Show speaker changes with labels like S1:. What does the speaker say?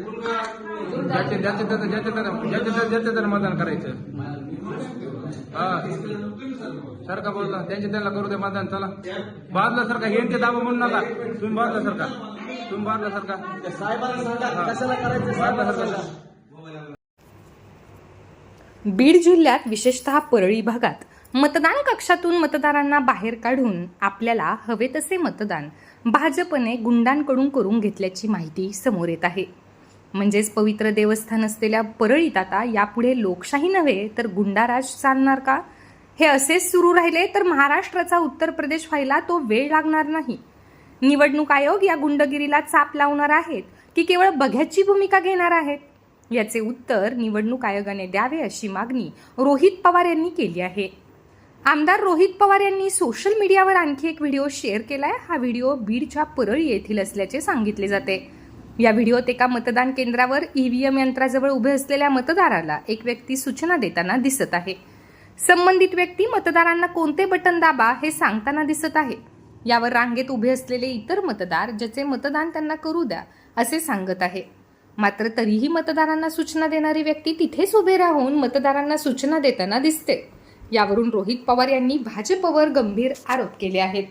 S1: ज्याचे ज्याचे त्याचं ज्याचे त्याचं ज्याचे त्याचं ज्याचे मतदान करायचं. हा. सरका बोलला त्यांचे त्यांना करू दे मतदान चला. बाजला सरका ते दाबा म्हणून नका. तुम्ही बाजला सरका तुम्ही बाजला सरका बाजला सरका
S2: बीड जिल्ह्यात विशेषतः परळी भागात मतदान कक्षातून मतदारांना बाहेर काढून आपल्याला हवे तसे मतदान भाजपने गुंडांकडून करून घेतल्याची माहिती समोर येत आहे. म्हणजेच पवित्र देवस्थान असलेल्या परळीत आता यापुढे लोकशाही नव्हे तर गुंडाराज चालणार का? हे असेच सुरू राहिले तर महाराष्ट्राचा उत्तर प्रदेश व्हायला तो वेळ लागणार नाही. निवडणूक आयोग या गुंडगिरीला चाप लावणार आहेत की केवळ बघ्याची भूमिका घेणार आहेत? याचे उत्तर निवडणूक आयोगाने द्यावे अशी मागणी रोहित पवार यांनी केली आहे. आमदार रोहित पवार यांनी सोशल मीडियावर आणखी एक व्हिडिओ शेअर केलाय. हा व्हिडिओ बीडच्या परळी येथील असल्याचे सांगितले जाते. या व्हिडिओत एका मतदान केंद्रावर ईव्हीएम यंत्राजवळ उभे असलेल्या मतदाराला एक व्यक्ती सूचना देताना दिसत आहे. संबंधित व्यक्ती मतदारांना कोणते बटन दाबा हे सांगताना दिसत आहे. यावर रांगेत उभे असलेले इतर मतदार ज्याचे मतदान त्यांना करू द्या असे सांगत आहे. मात्र तरीही मतदारांना सूचना देणारी व्यक्ती तिथेच उभे राहून मतदारांना सूचना देताना दिसते. यावरून रोहित पवार यांनी भाजपवर गंभीर आरोप केले आहेत.